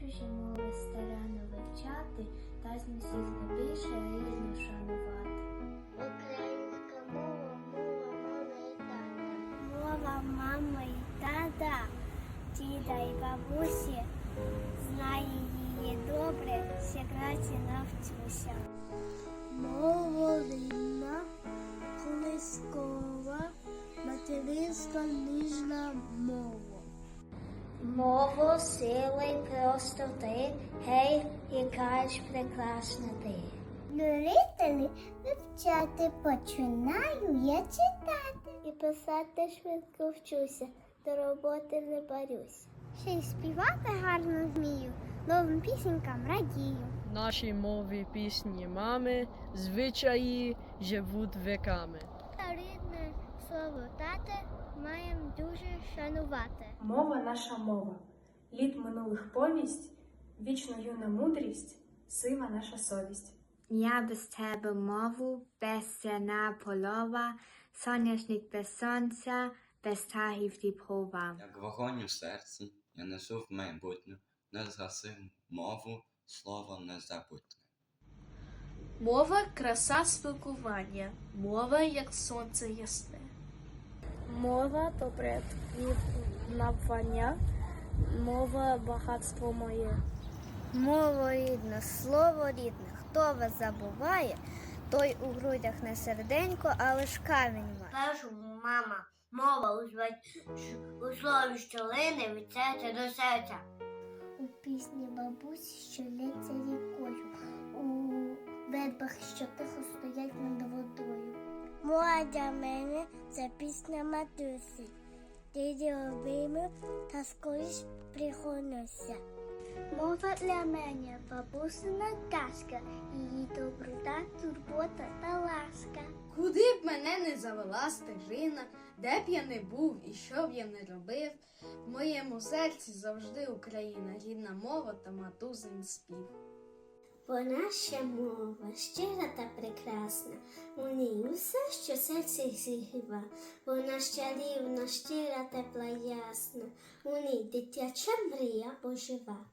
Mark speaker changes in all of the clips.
Speaker 1: чужі мови старанно вивчати, та з усіх найбільше рідну шанувати.
Speaker 2: Українська мова, мова мами і тата.
Speaker 1: Мова мами і тата, діда і бабусі, знає її добре, секреті навчуся. Мова рідна, колискова, материнська ніжна мова. Мову сили простоти, гей, яка ж прекрасна ти.
Speaker 2: Любителі вивчати починаю я читати.
Speaker 1: І писати швидко вчуся, до роботи не борюсь.
Speaker 2: Ще й співати гарно вмію, новим пісенькам радію.
Speaker 3: В нашій мові пісні мами, звичаї живуть веками.
Speaker 2: Та рідне слово тате дуже шанувати.
Speaker 4: Мова наша мова, літ минулих повість, вічно юна мудрість, сива наша совість.
Speaker 1: Я без тебе мову, без зерна полова, соняшник без сонця, без тагів діброва.
Speaker 5: Як вогонь у серці, я несу в майбутнє, не згаси мову, слово незабутнє.
Speaker 6: Мова краса спілкування, мова як сонце ясне.
Speaker 1: Мова то предків навчання, мова багатство моє.
Speaker 2: Мова рідна, слово рідне. Хто вас забуває, той у грудях не серденько, але ж камінь має.
Speaker 7: Кажу, мама, мова у, слові щолини від серця до серця.
Speaker 2: У пісні бабусі, що лється рікою, у вербах, що тихо. Мова для мене це пісня матусі. Діді обійми та скоріш прихонуся. Мова для мене бабусина казка, її доброта, турбота та ласка.
Speaker 6: Куди б мене не завела стежина, де б я не був і що б я не робив, в моєму серці завжди Україна, рідна мова та матузин спів.
Speaker 2: Вона ще мова, щира та прекрасна. У ній усе, що серце зігріва. Вона щарівна, щира, тепла, ясна. У ній дитяча мрія пожива.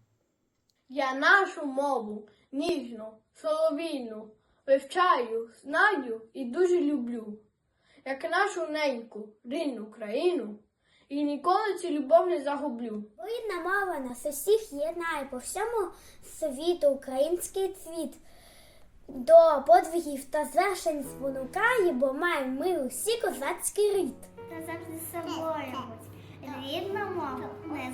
Speaker 8: Я нашу мову ніжну, соловійну вивчаю, знаю і дуже люблю, як нашу неньку, рідну країну, і ніколи цю любов не загублю.
Speaker 2: Рідна мова нас усіх єднає по всьому світу український цвіт. До подвигів та звершень спонукає, бо маємо ми усі козацький рід. Та завжди собою будь. Рідна мова не